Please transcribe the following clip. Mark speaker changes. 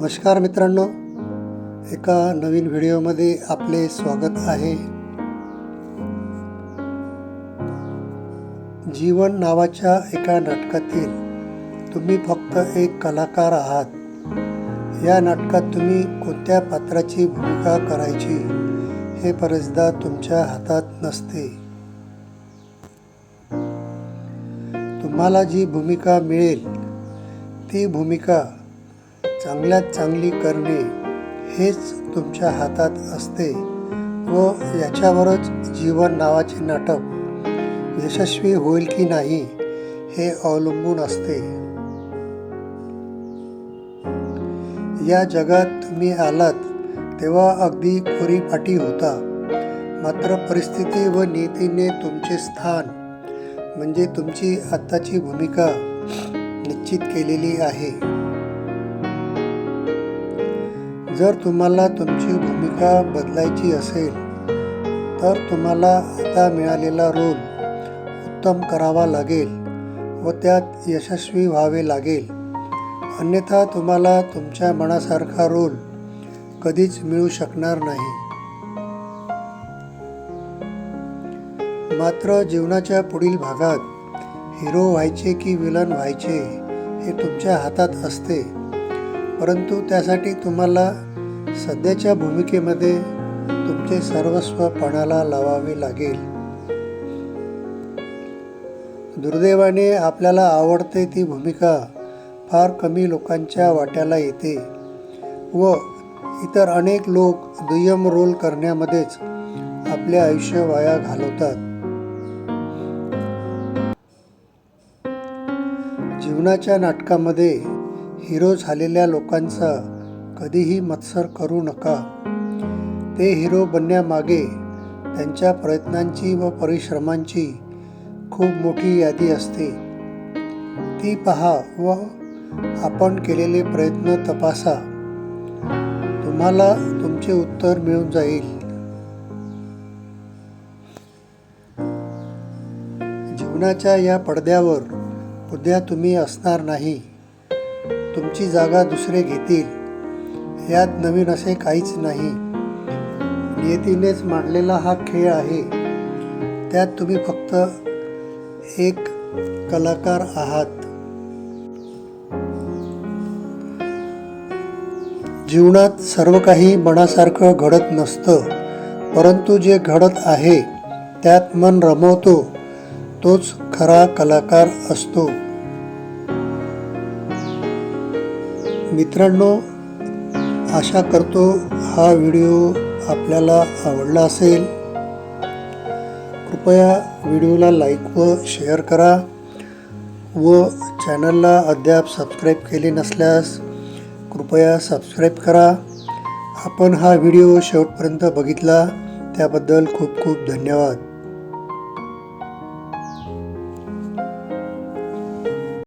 Speaker 1: नमस्कार मित्रांनो एका नवीन व्हिडिओमध्ये आपले स्वागत आहे. जीवन नावाच्या एका नाटकातील तुम्ही फक्त एक कलाकार आहात. या नाटकात तुम्ही कोणत्या पात्राची भूमिका करायची हे बरेचदा तुमच्या हातात नसते. तुम्हाला जी भूमिका मिळेल ती भूमिका चांगल्यात चांगली करणे हेच तुमच्या हातात असते व याच्यावरच जीवन नावाचे नाटक यशस्वी होईल की नाही हे अवलंबून असते. या जगात तुम्ही आलात तेव्हा अगदी खोरीपाटी होता. मात्र परिस्थिती व नीतीने तुमचे स्थान म्हणजे तुमची आत्ताची भूमिका निश्चित केलेली आहे. जर तुम्हाला तुमची भूमिका बदलायची असेल तर तुम्हाला आता मिळालेला रोल उत्तम करावा लागेल व त्यात यशस्वी व्हावे लागेल. अन्यथा तुम्हाला तुमच्या मनासारखा रोल कधीच मिळू शकणार नाही. मात्र जीवनाच्या पुढील भागात हिरो व्हायचे की विलन व्हायचे हे तुमच्या हातात असते परंतु त्यासाठी तुम्हाला सध्याच्या भूमिकेमध्ये तुमचे सर्वस्व पणाला लावावे लागेल. दुर्दैवाने आपल्याला आवडते ती भूमिका फार कमी लोकांच्या वाट्याला येते व इतर अनेक लोक दुय्यम रोल करण्यामध्येच आपले आयुष्य वाया घालवतात. जीवनाच्या नाटकामध्ये हिरो झालेल्या लोकांचा कधीही मत्सर करू नका. ते हिरो बनण्यामागे त्यांच्या प्रयत्नांची व परिश्रमांची खूप मोठी यादी असते. ती पहा व आपण केलेले प्रयत्न तपासा. तुम्हाला तुमचे उत्तर मिळून जाईल. जीवनाच्या या पडद्यावर उद्या तुम्ही असणार नाही. तुमची जागा दुसरे घेतील. यात नवीन असे काहीच नाही. नियतीनेच मांडलेला हा खेळ आहे. त्यात तुम्ही फक्त एक कलाकार आहात. जीवनात सर्व काही मनासारखं घडत नसतं. परंतु जे घडत आहे त्यात मन रमवतो तोच खरा कलाकार असतो. मित्रांनो आशा करतो हा व्हिडिओ आपल्याला आवडला असेल. कृपया व्हिडिओला लाईक व शेअर करा व चॅनलला अद्याप सबस्क्राईब केले नसल्यास कृपया सबस्क्राईब करा. आपण हा व्हिडिओ शेवटपर्यंत बघितला त्याबद्दल खूप खूप धन्यवाद.